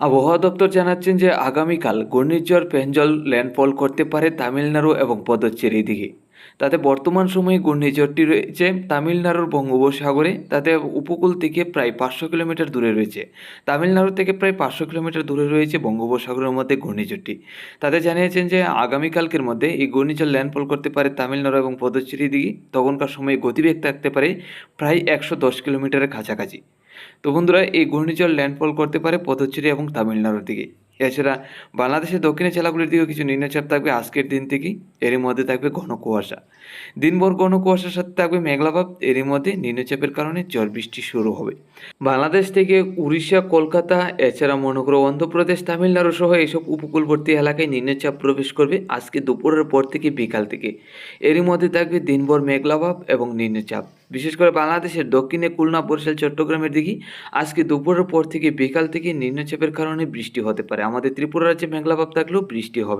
আবহাওয়া দপ্তর জানাচ্ছেন যে আগামীকাল ঘূর্ণিঝড় পেঞ্জল ল্যান্ডফল করতে পারে তামিলনাড়ু এবং পদচ্চেরি দিকে। তাতে বর্তমান সময়ে ঘূর্ণিঝড়টি রয়েছে তামিলনাড়ুর বঙ্গোপসাগরে। তাতে উপকূল থেকে প্রায় পাঁচশো কিলোমিটার দূরে রয়েছে। তামিলনাড়ু থেকে প্রায় পাঁচশো কিলোমিটার দূরে রয়েছে বঙ্গোপসাগরের মধ্যে ঘূর্ণিঝড়টি। তাতে জানিয়েছেন যে আগামীকালকের মধ্যে এই ঘূর্ণিঝড় ল্যান্ডফল করতে পারে তামিলনাড়ু এবং পদচ্চেরি দিকে। তখনকার সময়ে গতিবেগ থাকতে পারে প্রায় একশো দশ কিলোমিটারের কাছাকাছি। তো বন্ধুরা, এই ঘূর্ণিঝড় ল্যান্ডফল করতে পারে পদচ্চেরি এবং তামিলনাড়ুর দিকে। এছাড়া বাংলাদেশের দক্ষিণের জেলাগুলির দিকেও কিছু নিম্নচাপ থাকবে আজকের দিন থেকেই এরই মধ্যে থাকবে ঘন কুয়াশা। দিনভর ঘন কুয়াশার সাথে থাকবে মেঘলাভাব, এরই মধ্যে নিম্নচাপের কারণে ঝড় বৃষ্টি শুরু হবে। বাংলাদেশ থেকে উড়িষ্যা, কলকাতা, এছাড়া মনে অন্ধ্রপ্রদেশ, তামিলনাড়ু সহ এইসব উপকূলবর্তী এলাকায় নিম্নচাপ প্রবেশ করবে আজকে দুপুরের পর থেকে বিকাল থেকে। এরই মধ্যে থাকবে দিনভর মেঘলাভাব এবং নিম্নচাপ। বিশেষ করে বাংলাদেশের দক্ষিণে খুলনা, বরিশাল, চট্টগ্রামের দিকে আজকে দুপুরের পর থেকে বিকাল থেকে নিম্নচাপের কারণে বৃষ্টি হতে পারে। আমাদের ত্রিপুরা রাজ্যে মেঘলাভাব থাকলেও বৃষ্টি হবে।